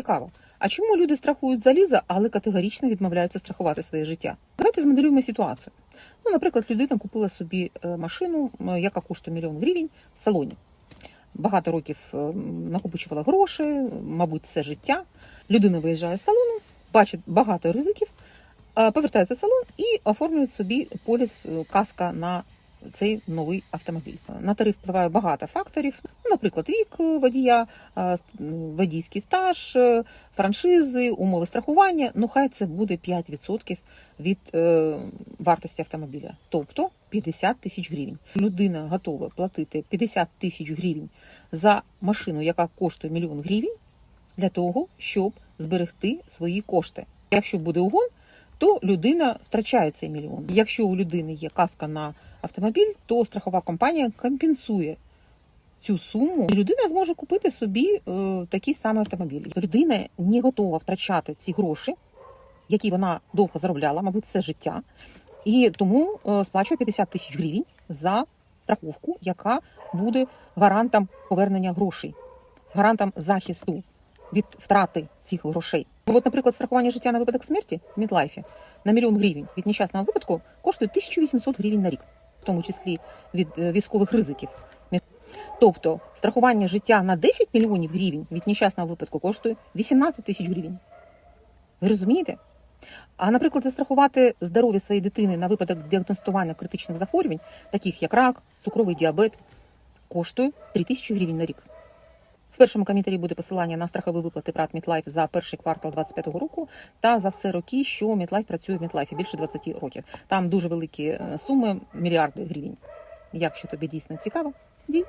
Цікаво. А чому люди страхують заліза, але категорично відмовляються страхувати своє життя? Давайте змоделюємо ситуацію. Ну, наприклад, людина купила собі е, машину, е, яка коштує мільйон гривень в салоні. Багато років е, накопичувала гроші, мабуть, все життя. Людина виїжджає з салону, бачить багато ризиків, повертається в салон і оформлює собі поліс каска на цей новий автомобіль. На тариф впливає багато факторів, ну, наприклад, вік е, водія, е, водійський стаж, е, франшизи, умови страхування. Ну, хай це буде 5% від вартості автомобіля, тобто 50 тисяч гривень. Людина готова платити 50 тисяч гривень за машину, яка коштує мільйон гривень, для того, щоб зберегти свої кошти. Якщо буде угон, то людина втрачає цей мільйон. Якщо у людини є каска на автомобіль, то страхова компанія компенсує цю суму, і людина зможе купити собі е, такий самий автомобіль. Людина не готова втрачати ці гроші, які вона довго заробляла, мабуть, все життя, і тому е, сплачує 50 тисяч гривень за страховку, яка буде гарантом повернення грошей, гарантом захисту від втрати цих грошей. От, наприклад, страхування життя на випадок смерті в Мідлайфі на мільйон гривень від нещасного випадку коштує 1800 гривень на рік, в тому числі від е, військових ризиків. Тобто страхування життя на 10 мільйонів гривень від нещасного випадку коштує 18 тисяч гривень. Ви розумієте? А, наприклад, застрахувати здоров'я своєї дитини на випадок діагностування критичних захворювань, таких як рак, цукровий діабет, коштує 3 тисячі гривень на рік. В першому коментарі буде посилання на страхові виплати ПРАТ Мітлайф за перший квартал 2025 року та за все роки, що Мітлайф працює в Мітлайфі більше 20 років. Там дуже великі е, суми, мільярди гривень. Якщо тобі дійсно цікаво, дій.